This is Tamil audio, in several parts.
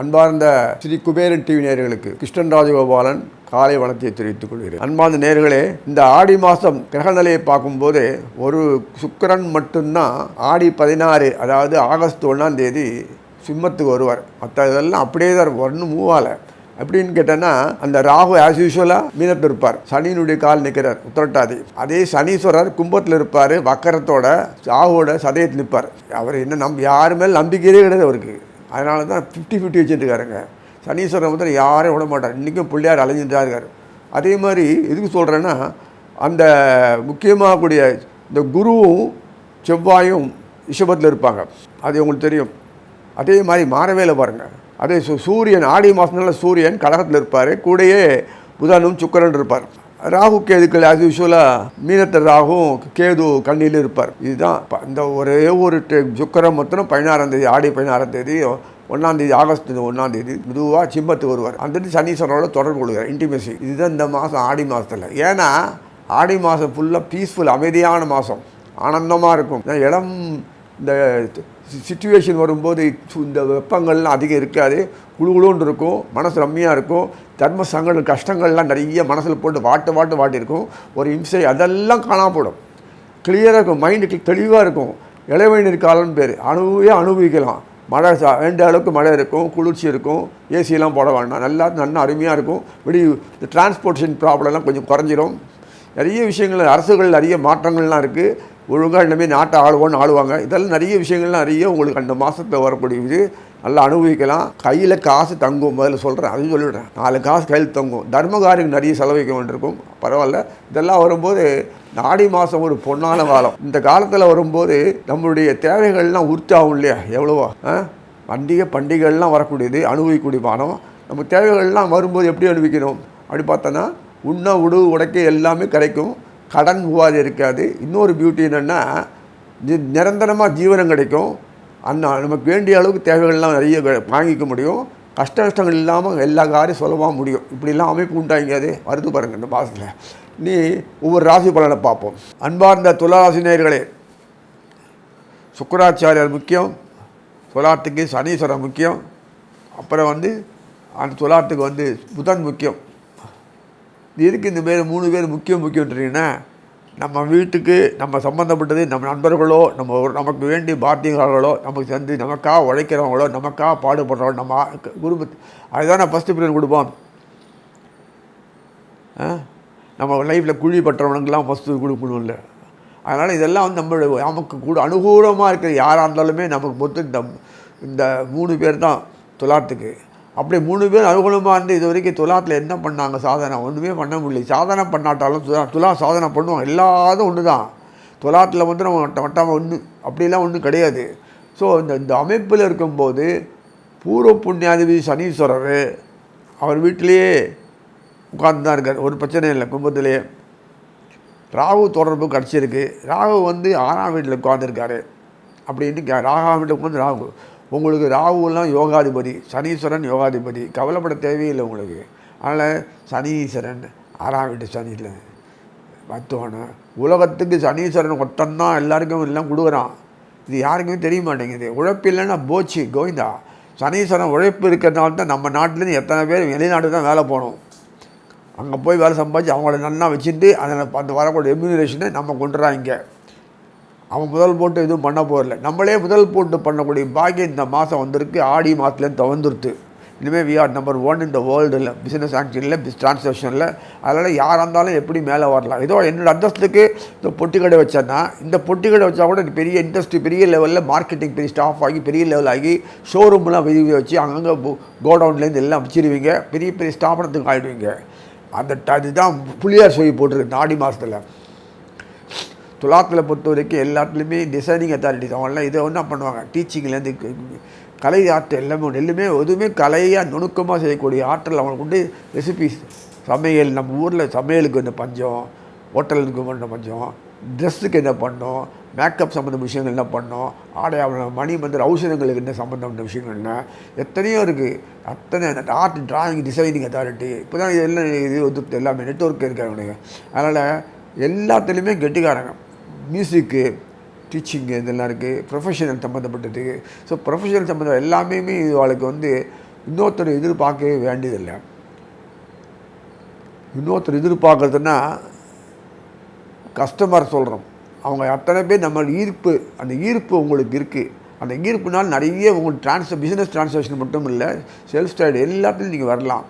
அன்பார்ந்த ஸ்ரீ குபேரன் டிவி நேயர்களுக்கு கிருஷ்ணன் ராஜகோபாலன் காலை வணக்கத்தை தெரிவித்துக் கொள்கிறேன். அன்பார்ந்த நேர்களே இந்த ஆடி மாதம் கிரகநிலையை பார்க்கும்போது ஒரு சுக்கிரன் மட்டும்தான் ஆடி பதினாறு அதாவது ஆகஸ்ட் ஒன்றாம் தேதி சிம்மத்துக்கு வருவார். மற்ற இதெல்லாம் அப்படியே தான் இருக்கும் மூவாலை எப்படின்னு கேட்டேன்னா அந்த ராகு ஆஸ் யூஸ்வலாக மீனத்தில் இருப்பார். சனியினுடைய கால் நிற்கிறார் உத்திரட்டாதி. அதே சனீஸ்வரர் கும்பத்தில் இருப்பார் வக்கரத்தோட ராகுவோட சதயத்தில் நிற்பார். அவர் என்ன நம் யாரு மேல் நம்பிக்கையே கிடையாது அவருக்கு. அதனால தான் ஃபிஃப்டி ஃபிஃப்டி வச்சுட்டுருக்காருங்க சனீஸ்வரன் வந்து யாரையும் விட மாட்டார். இன்றைக்கும் பிள்ளையார் அலைஞ்சிட்டு தான் இருக்கார். அதே மாதிரி எதுக்கு சொல்கிறேன்னா அந்த முக்கியமாக கூடிய இந்த குருவும் செவ்வாயும் ரிஷபத்தில் இருப்பாங்க. அது உங்களுக்கு தெரியும். அதே மாதிரி மாறவேல பாருங்கள் அதே சு சூரியன் ஆடி மாதம்னால சூரியன் கடகத்தில் இருப்பார். கூடயே புதனும் சுக்கரன் இருப்பார். ராகு கேதுக்கள் ஆஸ் யூஸ்வலாக மீனத்தர் ராகும் கேது கண்ணியில் இருப்பார். இதுதான் இந்த ஒரே ஒரு சுக்கரம் மொத்தம் பதினாறாம் தேதி ஆடி பதினாறாம் தேதி ஒன்றாம் தேதி ஆகஸ்ட் ஒன்றாம் தேதி மெதுவாக சிம்மத்துக்கு வருவார். அந்த சனீஸ்வரனோட தொடர்பு கொள்கிறார் இன்டிமேசி இதுதான் இந்த மாதம் ஆடி மாதத்தில் ஏன்னா ஆடி மாதம் ஃபுல்லாக பீஸ்ஃபுல் அமைதியான மாதம் ஆனந்தமாக இருக்கும். இடம் இந்த சுச்சுவேஷன் வரும்போது இந்த வெப்பங்கள்லாம் அதிகம் இருக்காது. குழுகுழுன்னு இருக்கும். மனசு ரம்மியாக இருக்கும். தர்ம சங்கடம் கஷ்டங்கள்லாம் நிறைய மனசில் போட்டு வாட்டு வாட்டு வாட்டியிருக்கும் ஒரு இம்சை அதெல்லாம் காணாமல் போடும் கிளியராக இருக்கும் மைண்டுக்கு தெளிவாக இருக்கும். இளவேநீர் காலம்னு பேர். அணுவே அனுபவிக்கலாம் மழை சா- வேண்ட அளவுக்கு மழை இருக்கும். குளிர்ச்சி இருக்கும். ஏசியெல்லாம் போட வேண்டாம். நல்லா நல்லா அருமையாக இருக்கும். இப்படி இந்த டிரான்ஸ்போர்ட்டேஷன் ப்ராப்ளம்லாம் கொஞ்சம் குறைஞ்சிரும். நிறைய விஷயங்கள் அரசுகள் நிறைய மாற்றங்கள்லாம் இருக்குது ஒழுங்காக இனிமேல் நாட்டை ஆளுவோன்னு ஆளுவாங்க. இதெல்லாம் நிறைய விஷயங்கள்லாம் நிறைய உங்களுக்கு அந்த மாதத்தில் வரக்கூடிய இது. நல்லா அனுபவிக்கலாம். கையில் காசு தங்கும் முதல்ல சொல்கிறேன் அதையும் சொல்லிவிடுறேன் நாலு காசு கையில் தங்கும். தர்மகாரியம் நிறைய செலவழிக்க வேண்டியிருக்கும். பரவாயில்ல. இதெல்லாம் வரும்போது இந்த ஆடி மாதம் ஒரு பொன்னான காலம். இந்த காலத்தில் வரும்போது நம்மளுடைய தேவைகள்லாம் உற்சாகும் இல்லையா? எவ்வளவோ ஆ? பண்டிகை பண்டிகைகள்லாம் வரக்கூடியது அனுபவிக்கக்கூடிய பானம் நம்ம தேவைகள்லாம் வரும்போது எப்படி அனுபவிக்கணும் அப்படி பார்த்தோன்னா உண்ண உடு உடைக்க எல்லாமே கிடைக்கும். கடன் உபாதி இருக்காது. இன்னொரு பியூட்டி என்னென்னா நிரந்தரமாக ஜீவனம் கிடைக்கும். அண்ணா நமக்கு வேண்டிய அளவுக்கு தேவைகள்லாம் நிறைய க- வாங்கிக்க முடியும். கஷ்ட கஷ்டங்கள் இல்லாமல் எல்லா காரியம் சுலபமாக முடியும். இப்படிலாம் அமைப்பு உண்டாங்க அது. வருது பாருங்கள் இந்த மாதத்தில் நீ ஒவ்வொரு ராசி பலனை பார்ப்போம். அன்பார்ந்த துளாராசி நேயர்களே சுக்கராச்சாரியார் முக்கியம். துலாத்துக்கு சனீஸ்வரர் முக்கியம். அப்புறம் வந்து அந்த துலாத்துக்கு வந்து புதன் முக்கியம். எதுக்கு இந்த பேர் மூணு பேர் முக்கியம் முக்கியன்றீங்கன்னா நம்ம வீட்டுக்கு நம்ம சம்மந்தப்பட்டது நம்ம நண்பர்களோ நம்ம ஒரு- நமக்கு வேண்டிய பாத்தியங்களோ நமக்கு சேர்ந்து நமக்காக உழைக்கிறவங்களோ நமக்காக பாடுபடுறவங்களோ நம்ம குடும்பத்து அதுதான் நான் ஃபஸ்ட்டு பிரியன் கொடுப்போம் நம்ம லைஃப்பில் குழி பட்டுறவனுக்கெல்லாம் ஃபஸ்ட்டு கொடுக்கணும்ல. அதனால் இதெல்லாம் வந்து நம்மளுடைய நமக்கு கூட அனுகூலமாக இருக்கிற யாராக இருந்தாலுமே நமக்கு மொத்தம் இந்த இந்த மூணு பேர் தான் துலாத்துக்கு. அப்படி மூணு பேர் அனுகூலமாக இருந்து இது வரைக்கும் துலாத்தில் என்ன பண்ணாங்க? சாதனை ஒன்றுமே பண்ண முடியல. சாதனை பண்ணாட்டாலும் துலா துலா சாதனை பண்ணுவோம் எல்லாதும் ஒன்று தான் துலாத்தில் வந்து நம்ம வட்ட வட்டாமல் ஒன்று அப்படிலாம் ஒன்றும் கிடையாது. ஸோ இந்த இந்த அமைப்பில் இருக்கும்போது பூர்வ புண்ணியாதிபதி சனீஸ்வரர் அவர் வீட்டிலேயே உட்கார்ந்து தான் இருக்கார். ஒரு பிரச்சனையும் இல்லை கும்பத்திலேயே ராகு தொடர்பு கிடச்சிருக்கு. ராகு வந்து ஆறாம் வீட்டில் உட்காந்துருக்காரு அப்படின்னு கே ராகாம் வீட்டில் உட்காந்து ராகு. உங்களுக்கு ராகுலாம் யோகாதிபதி சனீஸ்வரன் யோகாதிபதி கவலைப்பட தேவையில்லை உங்களுக்கு. அதனால் சனீஸ்வரன் ஆறாம் வீட்டு சனியில் மத்துவான உலகத்துக்கு சனீஸ்வரன் ஒட்டந்தான் எல்லாருக்கும் எல்லாம் கொடுக்குறான். இது யாருக்குமே தெரிய மாட்டேங்குது. உழைப்பு இல்லைன்னா போச்சு கோவிந்தா. சனீஸ்வரன் உழைப்பு இருக்கிறதுனால தான் நம்ம நாட்டிலேருந்து எத்தனை பேர் வெளிநாட்டு தான் வேலை போகணும். அங்கே போய் வேலை சம்பாதிச்சு அவங்கள நல்லா வச்சுட்டு அதில் அந்த வரக்கூடிய ரெம்யூனரேஷனை நம்ம கொண்டுறாங்க இங்கே. அவன் முதல் போட்டு எதுவும் பண்ண போகிறல நம்மளே முதல் போட்டு பண்ணக்கூடிய பாக்கியம் இந்த மாதம் வந்திருக்கு. ஆடி மாதத்துலேருந்து துவந்துருத்து இனிமேல் வி ஆர் நம்பர் ஒன் இந்த வேர்ல்டில் பிஸ்னஸ் ஆக்ஷனில் பிஸ் டிரான்சாக்ஷனில் அதனால் யாராக இருந்தாலும் எப்படி மேலே வரலாம். ஏதோ என்னோடய அந்தஸ்துக்கு இந்த பொட்டி கடை வச்சேன்னா இந்த பொட்டி கடை வச்சா கூட பெரிய இண்டஸ்ட்ரி பெரிய லெவலில் மார்க்கெட்டிங் பெரிய ஸ்டாஃப் ஆகி பெரிய லெவல் ஆகி ஷோரூம்லாம் வெளியே வச்சு அங்கங்கே கோடவுன்லேருந்து எல்லாம் வச்சிருவீங்க. பெரிய பெரிய ஸ்தாபனத்துக்கு ஆகிடுவீங்க அந்த ட- இதுதான் புளியார் சொல்லி போட்டிருக்கு நாடி ஆடி மாதத்தில். துலாத்தில் பொறுத்த வரைக்கும் எல்லாத்துலேயுமே டிசைனிங் அத்தாரிட்டிஸ் அவங்களாம் இதை ஒன்றா பண்ணுவாங்க. டீச்சிங்லேருந்து கலை ஆற்றல் எல்லாமே எல்லாமே எதுவுமே கலையாக நுணுக்கமாக செய்யக்கூடிய ஆற்றல் அவங்களுக்கு உண்டு. ரெசிபிஸ் சமையல் நம்ம ஊரில் சமையலுக்கு என்ன பஞ்சம்? ஹோட்டலுக்கு என்ன பஞ்சம்? ட்ரெஸ்ஸுக்கு என்ன பண்ணோம்? மேக்கப் சம்மந்த விஷயங்கள் என்ன பண்ணோம்? ஆடை ஆவணம், மணி மந்திர ஔஷதங்களுக்கு என்ன சம்மந்தப்பட்ட விஷயங்கள் என்ன? எத்தனையோ இருக்குது அத்தனை ஆர்ட் டிராயிங் டிசைனிங் அத்தாரிட்டி இப்போ தான் இதெல்லாம் இது வந்து எல்லாமே நெட்ஒர்க் இருக்காங்க அதனால் எல்லாத்துலேயுமே கெட்டிக்காரங்க. மியூசிக்கு டீச்சிங்கு இதெல்லாம் இருக்குது ப்ரொஃபஷனல் சம்மந்தப்பட்டது ஸோ ப்ரொஃபஷனல் சம்மந்தம் எல்லாமே இவளுக்கு வந்து இன்னொருத்தர் எதிர்பார்க்கவே வேண்டியதில்லை. இன்னொருத்தர் எதிர்பார்க்குறதுன்னா கஸ்டமர் சொல்கிறோம் அவங்க அத்தனை பேர் நம்ம ஈர்ப்பு அந்த ஈர்ப்பு உங்களுக்கு இருக்குது அந்த ஈர்ப்புனால் நிறைய உங்களுக்கு ட்ரான்ஸ் பிஸ்னஸ் ட்ரான்சாக்ஷன் மட்டும் இல்லை செல்ஃப் ஸ்டாய்டு எல்லாத்துலையும் நீங்கள் வரலாம்.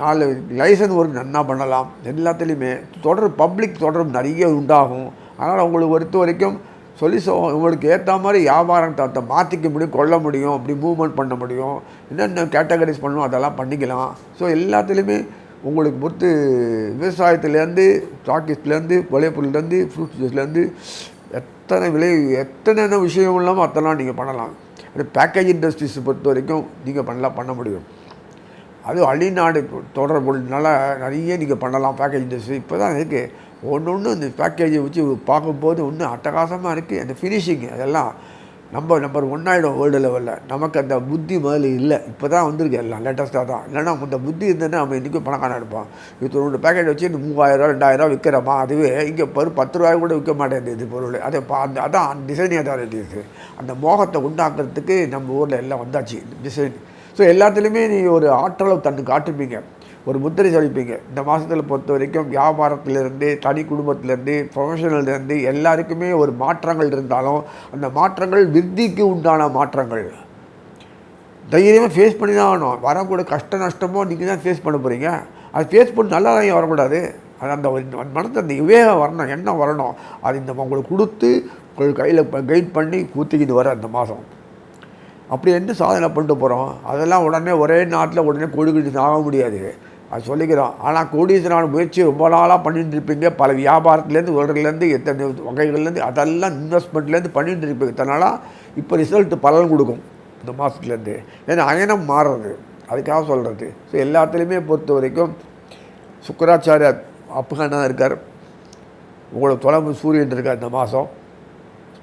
நாலு லைசன்ஸ் ஒர்க் நன்னா பண்ணலாம். எல்லாத்துலேயுமே தொடர் பப்ளிக் தொடர்பு நிறைய உண்டாகும். அதனால் அவங்களுக்கு பொறுத்த வரைக்கும் சொல்லி சொ உங்களுக்கு ஏற்ற மாதிரி வியாபாரம் தத்தை மாற்றிக்க முடியும் கொள்ள முடியும் அப்படி மூவ்மெண்ட் பண்ண முடியும் என்னென்ன கேட்டகரைஸ் பண்ணணும் அதெல்லாம் பண்ணிக்கலாம். ஸோ எல்லாத்துலேயுமே உங்களுக்கு பொறுத்து விவசாயத்துலேருந்து ஸ்டாக்கிஸ்ட்லேருந்து விளைபொருள்லேருந்து ஃப்ரூட் ஜூஸ்லேருந்து எத்தனை விலை எத்தனை விஷயம் இல்லாமல் அதெல்லாம் நீங்கள் பண்ணலாம். அது பேக்கேஜ் இண்டஸ்ட்ரீஸை பொறுத்த வரைக்கும் நீங்கள் பண்ணலாம் பண்ண முடியும். அது அழிநாடு தொடர்புனால நிறைய நீங்கள் பண்ணலாம் பேக்கேஜ் இண்டஸ்ட்ரி இப்போ தான் இருக்குது ஒன்று ஒன்று இந்த பேக்கேஜை வச்சு பார்க்கும்போது ஒன்றும் அட்டகாசமாக இருக்குது அந்த ஃபினிஷிங் அதெல்லாம் நம்ம நம்பர் ஒன் ஆகிடும் வேர்ல்டு லெவலில் நமக்கு அந்த புத்தி முதல்ல இல்லை. இப்போ தான் வந்திருக்கு எல்லாம் லேட்டஸ்ட்டாக தான். இல்லைன்னா அந்த புத்தி இருந்ததுன்னா நம்ம இன்றைக்கும் பணக்காரன் எடுப்போம் இப்போ ரெண்டு பேக்கெட் வச்சு இந்த மூவாயிரம் ரெண்டாயிரம் விற்கிறோமா அதுவே இங்கே பரு பத்து ரூபாய் கூட விற்க மாட்டேங்குது இது பொருள். அதை பா அந்த அதான் டிசைனிங் அதாரிட்டிஸ் அந்த மோகத்தை உண்டாக்குறதுக்கு நம்ம ஊரில் எல்லாம் வந்தாச்சு. டிசைன் ஸோ எல்லாத்துலேயுமே நீ ஒரு ஆற்றலை தன்னு காட்டுப்பீங்க ஒரு முத்திரை சொல்லிப்பீங்க இந்த மாதத்தில் பொறுத்த வரைக்கும் வியாபாரத்திலேருந்து தனி குடும்பத்திலேருந்து ப்ரொஃபஷனல்லேருந்து எல்லாருக்குமே ஒரு மாற்றங்கள் இருந்தாலும் அந்த மாற்றங்கள் விருத்திக்கு உண்டான மாற்றங்கள். தைரியமாக ஃபேஸ் பண்ணி தான் ஆகணும். வரக்கூட கஷ்ட நஷ்டமோ நீங்கள் தான் ஃபேஸ் பண்ண போகிறீங்க அது ஃபேஸ் பண்ணி நல்லா தான் வரக்கூடாது. அது அந்த ஒரு மனத்தை அந்த விவேகம் வரணும் எண்ணம் வரணும். அது இந்த உங்களுக்கு கொடுத்து உங்களுக்கு கையில் கைட் பண்ணி கூத்திக்கிட்டு வர அந்த மாதம் அப்படி எந்த சாதனை பண்ணிட்டு போகிறோம் அதெல்லாம் உடனே ஒரே நாட்டில் உடனே கோடிக்கிட்டு ஆக முடியாது. அது சொல்லிக்கிறோம். ஆனால் கோடீஸ்வரன் முயற்சி ரொம்ப நாளாக பண்ணிட்டு இருப்பீங்க. பல வியாபாரத்துலேருந்து உலகத்துலேருந்து எத்தனை வகைகள்லேருந்து அதெல்லாம் இன்வெஸ்ட்மெண்ட்லேருந்து பண்ணிட்டு இருப்பீங்க. இத்தனால இப்போ ரிசல்ட் பலன் கொடுக்கும். இந்த மாதத்துலேருந்து ஏன்னா அயனம் மாறுறது. அதுக்காக சொல்கிறது ஸோ எல்லாத்துலேயுமே பொறுத்த வரைக்கும் சுக்கராச்சாரியார் அப்பகண்ணா இருக்கார். உங்களோட தொலைமு சூரியன் இருக்கார் இந்த மாதம்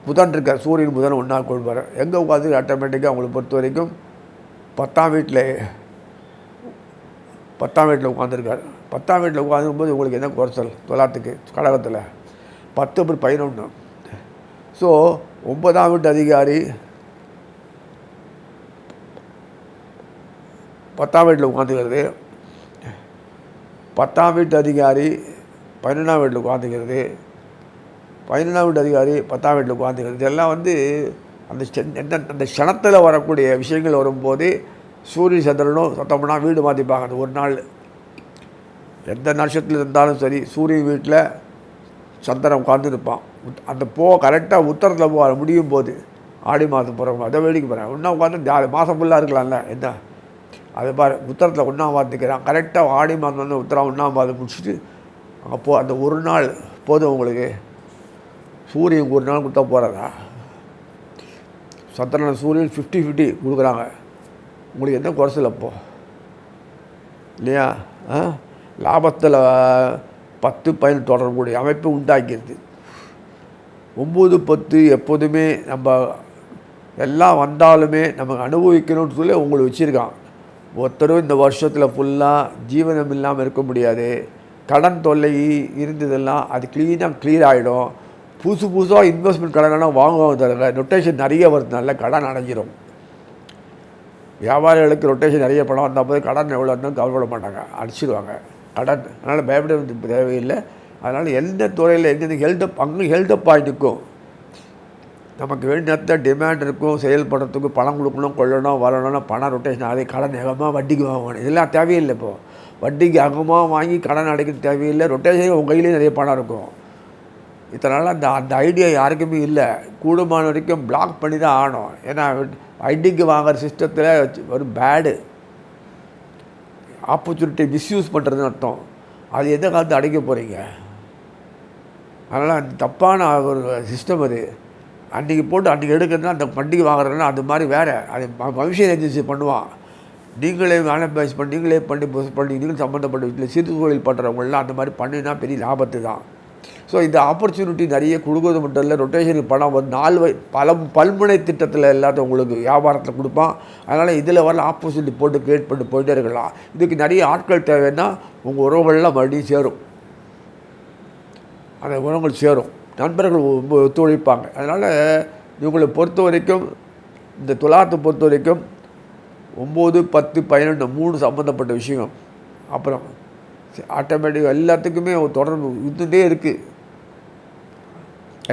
புதன் இருக்கார் சூரியன் புதன் ஒன்றா கொள்வார் எங்கே உட்காந்து ஆட்டோமேட்டிக்காக அவங்களை பொறுத்த வரைக்கும் பத்தாம் வீட்டில் பத்தாம் வீட்டில் உட்காந்துருக்கார் பத்தாம் வீட்டில் உட்காந்துருக்கும்போது உங்களுக்கு என்ன குறைச்சல்? தொள்ளாத்துக்கு கடகத்தில் பத்து அப்படி பதினொன்று ஸோ ஒன்பதாம் வீட்டு அதிகாரி பத்தாம் வீட்டில் உட்காந்துக்கிறது பத்தாம் வீட்டு அதிகாரி பன்னெண்டாம் வீட்டில் உட்காந்துக்கிறது பதினொன்றாம் வீட்டு அதிகாரி பத்தாம் வீட்டில் உட்காந்துக்கிறது இதெல்லாம் வந்து அந்த எந்த அந்த க்ஷணத்தில் வரக்கூடிய விஷயங்கள் வரும்போது சூரிய சந்திரனும் சத்தம்னா வீடு மாற்றிப்பாங்க அந்த ஒரு நாள் எந்த நட்சத்திரத்தில் இருந்தாலும் சரி சூரிய வீட்டில் சந்திரன் உட்காந்துருப்பான் அந்த போ கரெக்டாக உத்தரத்தில் போ முடியும் போது ஆடி மாதம் போகிறவங்க அதை வேடிக்கை போகிறேன் ஒன்றா உட்காந்து ஜாலி மாதம் ஃபுல்லாக இருக்கலாம்ல என்ன? அது பாரு உத்தரத்தில் ஒன்றாம் பார்த்துக்கிறான் கரெக்டாக ஆடி மாதம் வந்து உத்தரம் ஒன்றாம் பார்த்து முடிச்சுட்டு அங்கே போ அந்த ஒரு நாள் போதும் உங்களுக்கு. சூரியன் ஒரு நாள் கொடுத்தா போகிறதா சத்திரன சூரியன் ஃபிஃப்டி ஃபிஃப்டி கொடுக்குறாங்க. உங்களுக்கு என்ன குறைச்சல் அப்போ? இல்லையா? ஆ? லாபத்தில் பத்து பயன் தொடரக்கூடிய அமைப்பு உண்டாக்கிடுது ஒம்பது பத்து எப்போதுமே நம்ம எல்லாம் வந்தாலுமே நமக்கு அனுபவிக்கணும்னு சொல்லி உங்களை வச்சுருக்கான் ஒருத்தரும் இந்த வருஷத்தில் ஃபுல்லாக ஜீவனம் இல்லாமல் இருக்க முடியாது. கடன் தொல்லை இருந்ததெல்லாம் அது க்ளீனாக க்ளியர் ஆகிடும் புதுசு புதுசாக இன்வெஸ்ட்மெண்ட் கடனெல்லாம் வாங்குவாங்க தவிர ரொட்டேஷன் நிறைய வருதுனால கடன் அடைஞ்சிரும். வியாபாரிகளுக்கு ரொட்டேஷன் நிறைய பணம் வந்தால் போது கடன் எவ்வளோ இருந்தாலும் கவலைப்பட மாட்டாங்க. அடிச்சிடுவாங்க கடன் அதனால் பயப்பட தேவையில்லை. அதனால் எந்த துறையில் எங்கேருந்து ஹெல்த் அங்கே ஹெல்தப் ஆகி நிற்கும் நமக்கு வேண்டிய டிமாண்ட் இருக்கும் செயல்படுறதுக்கு பணம் கொடுக்கணும் கொள்ளணும் வரணும்னா பணம் ரொட்டேஷன் அதே கடன் வேகமாக வட்டிக்கு வாங்கணும் இதெல்லாம் தேவையில்லை இப்போது வட்டிக்கு அகமாக வாங்கி கடன் அடைக்க தேவையில்லை. ரொட்டேஷன் உங்கள் கையிலேயே நிறைய பணம் இருக்கும். இதனால் அந்த அந்த ஐடியா யாருக்குமே இல்லை. கூடுமான வரைக்கும் பிளாக் பண்ணி தான் ஆகணும். ஏன்னா ஐடிக்கு வாங்குற சிஸ்டத்தில் ஒரு பேடு ஆப்பர்ச்சுனிட்டி மிஸ்யூஸ் பண்ணுறதுன்னு அர்த்தம். அது எந்த காலத்து அடைக்க போகிறீங்க அதனால் அந்த தப்பான ஒரு சிஸ்டம் அது. அன்றைக்கி போட்டு அன்றைக்கி எடுக்கிறதுனா அந்த பண்டிகை வாங்குறதுனா அது மாதிரி வேறு. அது பவிஷன் ஏஜென்சி பண்ணுவான். நீங்களே வேலை பண்ணி நீங்களே பண்ணி புதுசு பண்ணி நீங்களும் சம்மந்தப்பட்ட வீட்டில் சிறு தொழில் பண்ணுறவங்களாம் அந்த மாதிரி பண்ணினா பெரிய லாபத்து தான் ஸோ இந்த ஆப்பர்ச்சுனிட்டி நிறைய கொடுக்குறது மட்டும் இல்லை ரொட்டேஷனுக்கு பணம் வந்து நாலு பல பல்முனை திட்டத்தில் எல்லாத்தையும் உங்களுக்கு வியாபாரத்தில் கொடுப்பான். அதனால் இதில் வரல ஆப்பர்ச்சுனிட்டி போட்டு க்ரியேட் பண்ணி போயிட்டே இருக்கலாம். இதுக்கு நிறைய ஆட்கள் தேவைன்னா உங்கள் உறவுகள்லாம் மறுபடியும் சேரும். அந்த உறவுகள் சேரும். நண்பர்கள் ரொம்ப ஒத்துழைப்பாங்க. அதனால் இவங்களை பொறுத்த வரைக்கும் இந்த துலாத்தை பொறுத்த வரைக்கும் ஒம்பது பத்து பதினொன்று மூணு சம்மந்தப்பட்ட விஷயம். அப்புறம் ஆட்டோமேட்டிக் எல்லாத்துக்குமே தொடர்பு இருந்துகிட்டே இருக்குது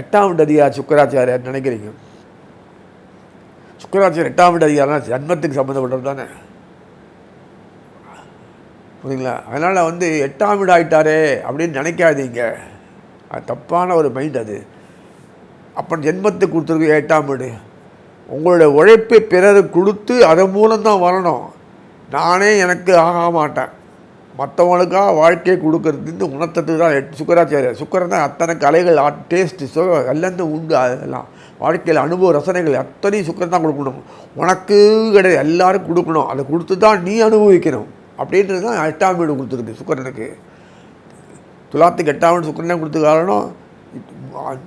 எட்டாம் அதிகார் சுக்கராச்சாரியார் நினைக்கிறீங்க? சுக்கராச்சாரியர் எட்டாம் வீட்டு அதிகாரம் ஜன்மத்துக்கு சம்மந்தப்பட்டது தானே. புரியுங்களா அதனால் வந்து எட்டாம் வீடு ஆயிட்டாரே அப்படின்னு நினைக்காதீங்க. அது தப்பான ஒரு மைண்ட் அது. அப்புறம் ஜென்மத்துக்கு கொடுத்துருக்கு எட்டாம் வீடு. உங்களுடைய உழைப்பை பிறருக்கு கொடுத்து அதன் மூலம்தான் வரணும். நானே எனக்கு ஆக மாட்டேன். மற்றவங்களுக்காக வாழ்க்கையை கொடுக்கறதுன்னு உணர்த்தது தான் எட்- சுக்கராச்சாரியர். சுக்கரன் தான் அத்தனை கலைகள் டேஸ்ட்டு சோ எல்லாருந்து உண்டு அதெல்லாம். வாழ்க்கையில் அனுபவ ரசனைகள் அத்தனையும் சுக்கரன் தான் கொடுக்கணும். உனக்கு கிடையாது எல்லோரும் கொடுக்கணும். அதை கொடுத்து தான் நீ அனுபவிக்கணும். அப்படின்றது தான் எட்டாம் வீடு கொடுத்துருக்கு சுக்கரனுக்கு. துலாத்துக்கு எட்டாம் வீடு சுக்கரனே கொடுத்து காரணம்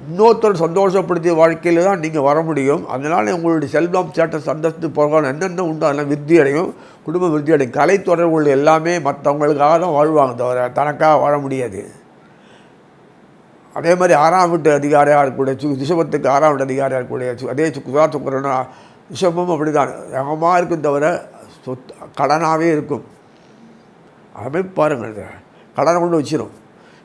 இன்னொருத்தர் சந்தோஷப்படுத்திய வாழ்க்கையில் தான் நீங்கள் வர முடியும். அதனால் உங்களுடைய செல்வம் ஸ்டேட்டஸ் அந்தஸ்து போகணும் என்னென்ன உண்டோ அதெல்லாம் விருத்தி அடையும் குடும்ப விருத்தி அடையும் கலை தொடர்புகள் எல்லாமே மற்றவங்களுக்காக தான் வாழ்வாங்க தவிர தனக்காக வாழ முடியாது. அதே மாதிரி ஆறாம் வீட்டு அதிகாரியாக இருக்கக்கூடிய சு ரிஷபத்துக்கு ஆறாம் வீட்டு அதிகாரியாக இருக்கக்கூடிய அதே சு சுக்கரனா ரிஷபம் அப்படி தான் வேகமாக இருக்கும் தவிர சொத் கடனாகவே இருக்கும். அதை பாருங்கள் கடனை கொண்டு வச்சிடும்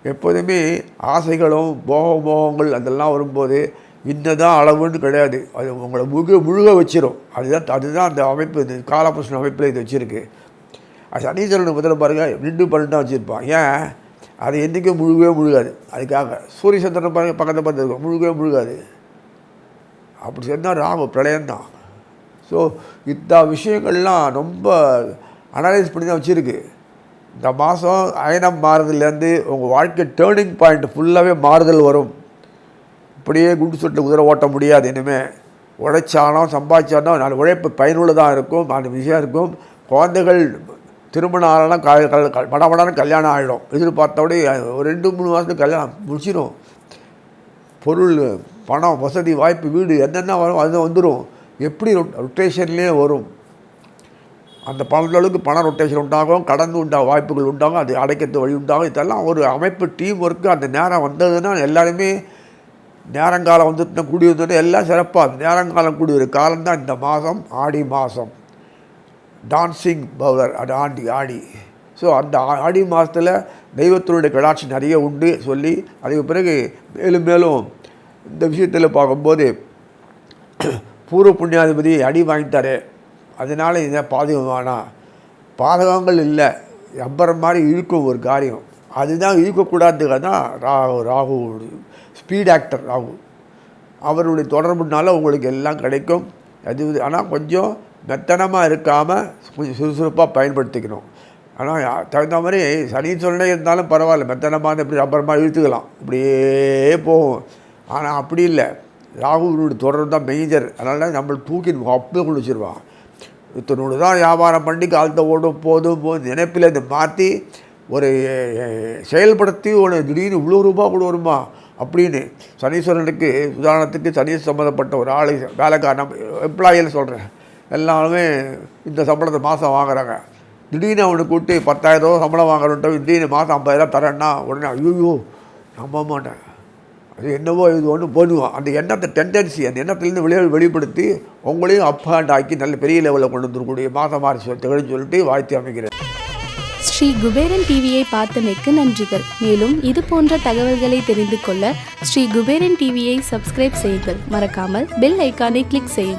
எப்போதுமே ஆசைகளும் போக மோகங்கள் அதெல்லாம் வரும்போது இன்னதான் அளவுன்னு கிடையாது. அது உங்களை முழுக முழுக வச்சிடும் அதுதான் அதுதான் அந்த அமைப்பு இந்த காலபுருஷன் அமைப்பில் இது வச்சுருக்கு. அது சனீஸ்வரனுக்கு முதல்ல பாருங்கள் ரெண்டு பன்னெண்டு தான் வச்சுருப்பான். ஏன்? அது என்றைக்கும் முழுகவே முழுகாது. அதுக்காக சூரிய சந்திரன் பாருங்கள் பக்கத்தில் பார்த்து இருக்கும் முழுகவே முழுகாது. அப்படி சேர்ந்தால் ராம பிரளயம்தான். ஸோ இந்த விஷயங்கள்லாம் ரொம்ப அனலைஸ் பண்ணி தான் வச்சுருக்கு. இந்த மாதம் அயனம் மாறுதல்லேருந்து உங்கள் வாழ்க்கை டேர்னிங் பாயிண்ட் ஃபுல்லாகவே மாறுதல் வரும். இப்படியே குண்டு சுட்டு குதிரை ஓட்ட முடியாது. இனிமேல் உழைச்சாலும் சம்பாதிச்சாலும் நாலு உழைப்பு பயனுள்ளதாக இருக்கும். நாலு விஷயம் இருக்கும். குழந்தைகள் திருமணம் ஆகலாம் க க- க- கல்யாணம் ஆகிடும் எதிர்பார்த்தபடி ஒரு ரெண்டு மூணு மாதத்துக்கு கல்யாணம் முடிச்சிடும் பொருள் பணம் வசதி வாய்ப்பு வீடு என்னென்ன வரும் அது வந்துடும் எப்படி ரொட்டேஷன்லேயே வரும். அந்த பணங்களுக்கு பண ரொட்டேஷன் உண்டாகும் கடந்து உண்டாகும் வாய்ப்புகள் உண்டாகும் அது அடைக்கிறது வழி உண்டாகும். இதெல்லாம் ஒரு அமைப்பு டீம் ஒர்க்கு அந்த நேரம் வந்ததுன்னா எல்லாருமே நேரங்காலம் வந்துட்டு கூடி வந்தோடனே எல்லாம் சிறப்பாக நேரங்காலம் கூடி ஒரு காலம்தான் இந்த மாதம் ஆடி மாதம். டான்சிங் பவுலர் அது ஆண்டி ஆடி. ஸோ அந்த ஆடி மாதத்தில் தெய்வத்தினுடைய கடாட்சி நிறைய உண்டு சொல்லி அதுக்கு பிறகு மேலும் மேலும் இந்த விஷயத்தில் பார்க்கும்போது பூர்வ புண்ணியாதிபதி அடி வாங்கிட்டாரு. அதனால் இதை பாதகம் பாதகங்கள் இல்லை. ரப்பர் மாதிரி இழுக்கும் ஒரு காரியம். அதுதான் இழுக்கக்கூடாதுக்காக தான் ராகு ராகு ஸ்பீட் ஆக்டர் ராகு. அவருடைய தொடர்புனால உங்களுக்கு எல்லாம் கிடைக்கும். அது ஆனால் கொஞ்சம் மெத்தனமாக இருக்காமல் கொஞ்சம் சுறுசுறுப்பாக பயன்படுத்திக்கணும். ஆனால் தகுந்த மாதிரி சனீஸ்வரனே இருந்தாலும் பரவாயில்ல. மெத்தனமாக இப்படி ரப்பர் இழுத்துக்கலாம். இப்படியே போகும். ஆனால் அப்படி இல்லை. ராகுனுடைய தொடர்பு தான் மேஜர் அதனால் நம்மளை தூக்கி அப்படியே கொண்டு வச்சிருவான். இத்தனோடு தான் வியாபாரம் பண்ணி காலத்தை ஓடும் போதும் போதும் நினைப்பில் இதை மாற்றி ஒரு செயல்படுத்தி ஒரு திடீர்னு இவ்வளோ ரூபா கூட வருமா? அப்படின்னு சனீஸ்வரனுக்கு உதாரணத்துக்கு சனீஸ் சம்மந்தப்பட்ட ஒரு ஆள் வேலைக்காரன் எம்ப்ளாயின்னு சொல்கிறேன் எல்லாருமே இந்த சம்பளத்தை மாதம் வாங்குறாங்க. திடீர்னு அவனுக்கு கூட்டி பத்தாயிரம் ரூபா சம்பளம் வாங்குறோன்ட்டு திடீர்னு மாதம் ஐம்பதாயிரம் தரேன்னா உடனே ஐயோ நம்ப மாட்டேன். என்னவோ இது ஒன்று பண்ணுவோம் அந்த எண்ணத்தை டெண்டன்சி அந்த எண்ணத்துலேருந்து வெளியே வெளிப்படுத்தி உங்களையும் அப் ஹேண்ட் ஆக்கி நல்ல பெரிய லெவலில் கொண்டு வந்துருக்கூடிய மாதம் மாறி திகழ்னு சொல்லிட்டு வாழ்த்தி அமைக்கிறேன். ஸ்ரீ குபேரன் டிவியை பார்த்தமைக்கு நன்றிகள். மேலும் இது போன்ற தகவல்களை தெரிந்து கொள்ள ஸ்ரீ குபேரன் டிவியை சப்ஸ்கிரைப் செய்யுங்கள். மறக்காமல் பெல் ஐக்கானை கிளிக் செய்யுங்கள்.